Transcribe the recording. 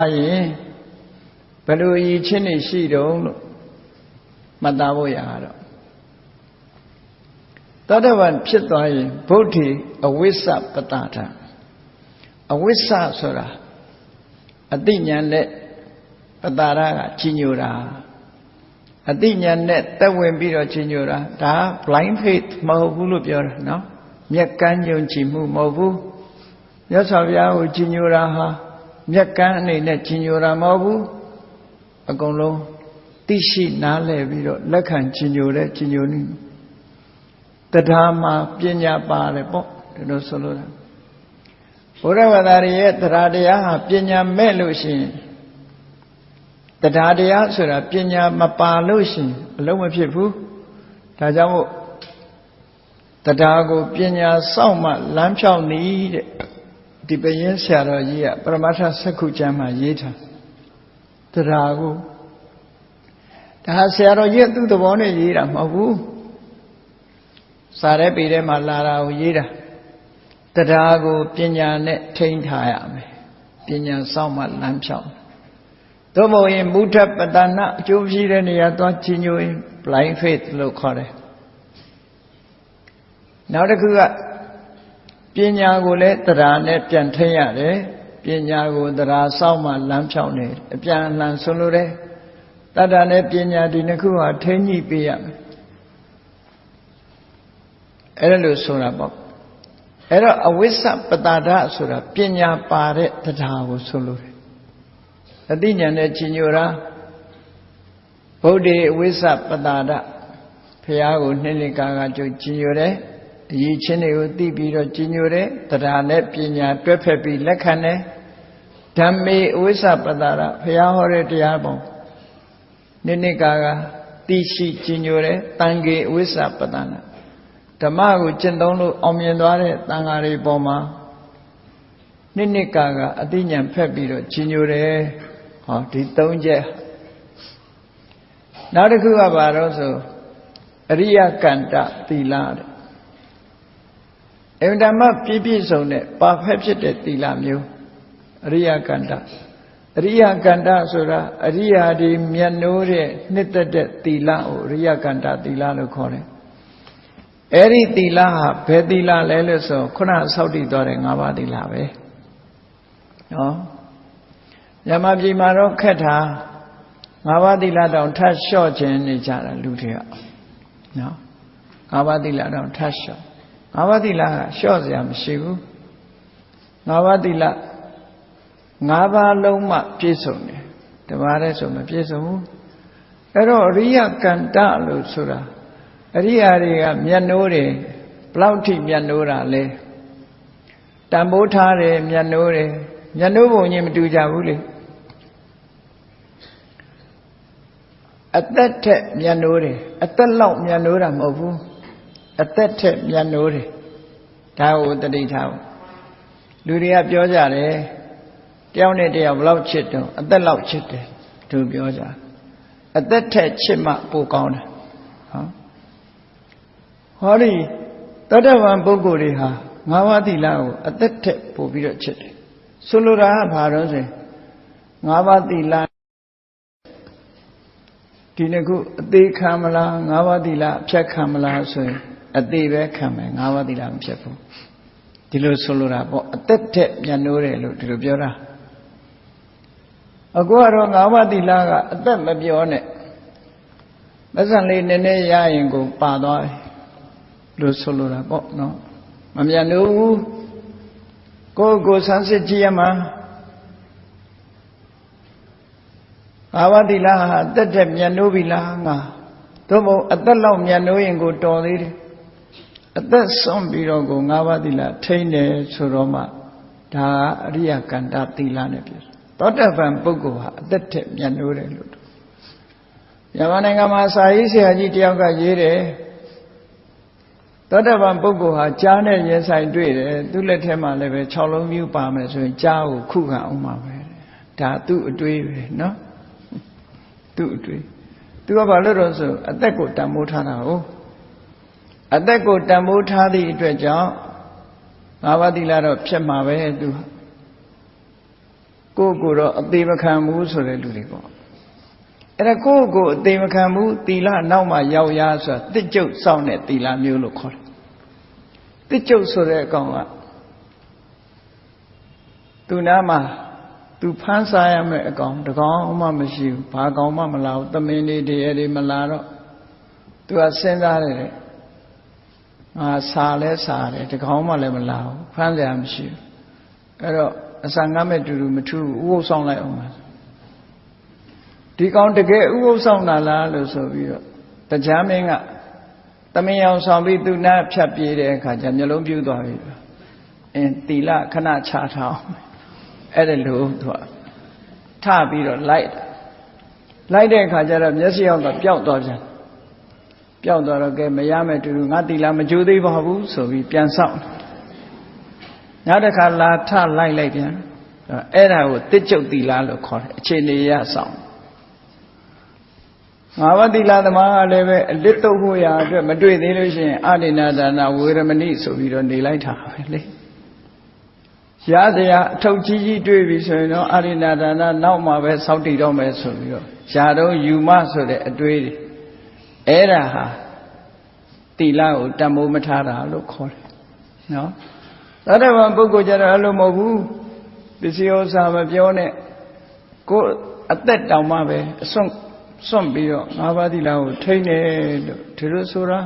ရင်ဘယ်လိုအည်ချင်းနေရှိတုံးလို့မှတ်သားဖို့ရတော့တတ္တဝံဖြစ်သွားရင်ဗုဒ္ဓေအဝိစ္စပတ္တာထအဝိစ္စဆိုတာအတိညာနဲ့ပတ္တာရကကြီးညိုတာအတိညာနဲ့တက်ဝင်ပြီးတော့ကြီးညိုတာဒါ blind faith မဟုတ်ဘူးလို့ပြောတာနော်မျက်ကန်းယုံကြည်မှုမဟုတ်ဘူးမြတ်စွာဘုရားကိုကြီးညိုတာဟာ မျက်ကန်းအနေနဲ့ကြီးညိုတာမဟုတ်ဘူးအကုန်လုံးသိရှိနားလည်ပြီးတော့လက်ခံကြီးညိုတဲ့ကြီးညိုနည်းတရားမှာပညာပါတယ်ပေါ့ဒီလိုဆိုလို့ဘုရားဝါဒရရဲ့တရားတရားဟာပညာမဲ့လို့ရှိရင်တရားတရားဆိုတာပညာမပါလို့ရှိရင်အလုံးမဖြစ်ဘူးဒါကြောင့်မို့တရားကိုပညာစောင့်မှလမ်းဖြောက်နည်းတဲ့ ဒီပရင်ဆရာတော်ကြီးကပရမတ္ထစက္ခုကျမ်းမှာရေးထားတရားကိုဒါဆရာတော်ကြီးသူ့သဘောနဲ့ရေးတာမဟုတ်ဘူးစာရဲပေထဲမှာလာတာကိုရေးတာတရားကိုပညာနဲ့ထိန်းထားရမယ်ပညာစောင့်မှလမ်းဖြောက်သို့မဟုတ်ရင်မုထပတနာအကျိုးရှိတဲ့နေရာသွားကြီးညိုရင် blind faith လို့ခေါ်တယ်နောက်တစ်ခုက ပညာကိုလည်းတရားနဲ့ပြန်ထိန်းရတယ်ပညာကိုတရားစောင့်မှလမ်းဖြောက်နေအပြန်အလှန်ဆွလို့တယ်တတ္တနဲ့ပညာဒီနှစ်ခုဟာထိန်းညှိပေးရမယ်အဲ့ဒါလို့ဆိုတာပေါ့အဲ့တော့အဝိစ္စပတာဒဆိုတာပညာပါတဲ့တရားကိုဆိုလို့တယ်အသိဉာဏ်နဲ့ကြီးညိုတာဗုဒ္ဓေအဝိစ္စပတာဒဖះကိုနှစ်နှစ်ကာကကြိုကြီးညိုတယ် အရေးချင်းတွေကိုသိပြီးတော့ကြီးညိုတယ်တရားနဲ့ပညာတွဲဖက်ပြီးလက်ခံတယ်ဓမ္မေအဝိစ္စပတာဒဖះဟောတဲ့တရားပုံနှစ်နှစ်ကာကသိရှိကြီးညိုတယ်တန်ခေအဝိစ္စပတာဒဓမ္မကိုကျင့်သုံးလို့အောင်မြင်သွားတဲ့တန်ဃာတွေပေါ်မှာနှစ်နှစ်ကာကအသိဉာဏ်ဖက်ပြီးတော့ကြီးညိုတယ်ဟောဒီ၃ချက်နောက်တစ်ခုကဘာတော့ဆိုအရိယကန္တသီလတဲ့ အင်ဓမ္မပြည့်ပြည့်စုံတဲ့ perfect ဖြစ်တဲ့သီလမျိုးအရိယကန္တအရိယကန္တဆိုတာအရိယာဒီမြတ်နိုးတဲ့နှစ်သက်တဲ့သီလကိုအရိယကန္တသီလလို့ခေါ်တယ်အဲ့ဒီသီလဟာဘယ်သီလလဲလို့ဆိုခုနဆောက်တည်သွားတဲ့၅ပါးသီလပဲနော်ညမပြည်မှာတော့ခက်တာ၅ပါးသီလတောင်ထပ်လျှော့ခြင်းနေကြတာလူတွေကနော်၅ပါးသီလတောင်ထပ်လျှော့ ၅ပါးသီလကလျှော့စရာမရှိဘူး၅ပါးသီလ၅ပါးလုံးမှပြည့်စုံတယ်တပါးတည်းဆိုမပြည့်စုံဘူးအဲ့တော့အရိယကန္တလို့ဆိုတာအရိယာတွေကမျက်နှိုးတယ်ဘလောက်ထိမျက်နှိုးတာလဲတန်ဖိုးထားတယ်မျက်နှိုးတယ်မျက်နှိုးပုံချင်းမတူကြဘူးလေအသက်ထက်မျက်နှိုးတယ်အသက်လောက်မျက်နှိုးတာမဟုတ်ဘူး အသက်ထက်မျက်နှိုးတယ်ဒါကိုတတိထားဘူးလူတွေကပြောကြတယ်တယောက်နဲ့တယောက်ဘလောက်ချစ်တော့အသက်လောက်ချစ်တယ်သူပြောကြအသက်ထက်ချစ်မှပိုကောင်းတယ်ဟောဟောဒီတတ္တဝံပုဂ္ဂိုလ်တွေဟာငါးပါးသီလကိုအသက်ထက်ပို့ပြီးတော့ချစ်တယ်ဆိုလိုတာကဘာလို့ဆိုငါးပါးသီလဒီနှစ်ခုအသေးခံမလားငါးပါးသီလအဖြတ်ခံမလားဆိုရင် အသေးပဲခံမယ်ငါးပါးသီလမဖြတ်ဘူးဒီလိုဆိုလိုတာပေါ့အသက်ထက်ညှနိုးတယ်လို့ဒီလိုပြောတာအခုကတော့ငါးပါးသီလကအသက်မပြောနဲ့မဆန်လေးနည်းနည်းရရင်ကိုပါသွားတယ်လို့ဆိုလိုတာပေါ့နော်မမြတ်လို့ဘူးကိုယ်ကိုဆန်းစစ်ကြည့်ရမှာအာဝတိလားဟာအသက်တက်မြတ်နိုးပြီလားငါသို့မဟုတ်အသက်လောက်မြတ်နိုးရင်ကိုတော်သေးတယ် အသက်ဆုံးပြီးတော့ကို၅ပါးသီလထိမ့်တယ်ဆိုတော့မှဒါအရိယကန္တသီလနဲ့ပြည့်သောတပန်ပုဂ္ဂိုလ်ဟာအသက်ထက်မြတ်နိုးတယ်လို့မြန်မာနိုင်ငံမှာစာရေးဆရာကြီးတယောက်ကရေးတယ်သောတပန်ပုဂ္ဂိုလ်ဟာကြားနဲ့ရင်ဆိုင်တွေ့တယ်သူ့လက်ထဲမှာလည်းပဲ6လုံးမျိုးပါမယ်ဆိုရင်ကြားကိုခုခံအောင်ပါပဲဒါသူ့အတွေးပဲနော်သူ့အတွေးသူကဘာလို့တော့ဆိုအသက်ကိုတန်ဖိုးထားတာဟုတ် အသက်ကိုတန်ဖိုးထားသည့်အတွက်ကြောင့်ငါးပါးသီလတော့ဖြစ်မှာပဲသူကိုယ့်ကိုယ်တော့အသေးမခံဘူးဆိုတဲ့လူတွေပေါ့အဲ့ဒါကိုယ့်ကိုယ်အသေးမခံဘူးသီလနောက်မှရောက်ရဆိုတာတစ်ကျုပ်စောင့်တဲ့သီလမျိုးလို့ခေါ်တယ်တစ်ကျုပ်ဆိုတဲ့အကောင်ကသူနာမှာသူဖမ်းစားရမယ့်အကောင်တကောင်မှမရှိဘူးဘာကောင်မှမလာဘူးသမင်းတွေတရေတွေမလာတော့သူကစဉ်းစားတယ် တဲ့ငါစားလဲစားတယ်တကောင်မှလည်းမလာဘူးဖမ်းစရာမရှိဘူးအဲ့တော့အစာငတ်မဲ့တူတူမထူးဥပုပ်ဆောင်လိုက်အောင်ပါဒီကောင်တကယ်ဥပုပ်ဆောင်တာလားလို့ဆိုပြီးတော့တရားမင်းကသမင်းအောင်ဆောင်ပြီးသူနာဖြတ်ပြေးတဲ့အခါကျမျက်လုံးပြူးသွားပြီအင်းတီလခဏချထားအောင်အဲ့ဒါလို့သူကထပြီးတော့လိုက်လိုက်တဲ့အခါကျတော့မျက်စိအောင်ကပျောက်သွားပြန် ပျောက်သွားတော့ကဲမရမယ်တူတူငါတီလာမကြိုးသေးပါဘူးဆိုပြီးပြန်ဆောင်နောက်တစ်ခါလာထလိုက်လိုက်ပြန်အဲ့ဒါကိုတစ်ကျုပ်တီလာလို့ခေါ်တယ်အခြေအနေရဆောင်ငါးပါးသီလသမားကလည်းပဲအလစ်တုပ်ဖို့ရာအတွက်မတွေ့သေးလို့ရှိရင်အရိဏဒါနဝေရမဏိဆိုပြီးတော့နေလိုက်တာပဲလေရစရာအထုပ်ကြီးကြီးတွေ့ပြီဆိုရင်တော့အရိဏဒါနနောက်မှပဲစောင့်တည်တော့မယ်ဆိုပြီးတော့ယာတော့ယူမဆိုတဲ့အတွေးတွေ အဲ့ဒါဟာတိလကိုတံမိုးမထားတာလို့ခေါ်တယ်နော်သတ္တဝါပုဂ္ဂိုလ်ကြတော့အဲ့လိုမဟုတ်ဘူးပစ္စည်းဥစ္စာမပြောနဲ့ကိုယ်အသက်တောင်မှပဲအစွန့်စွန့်ပြီးတော့ငါးပါးသီလကိုထိန်းတယ်လို့ဒီလိုဆိုတာ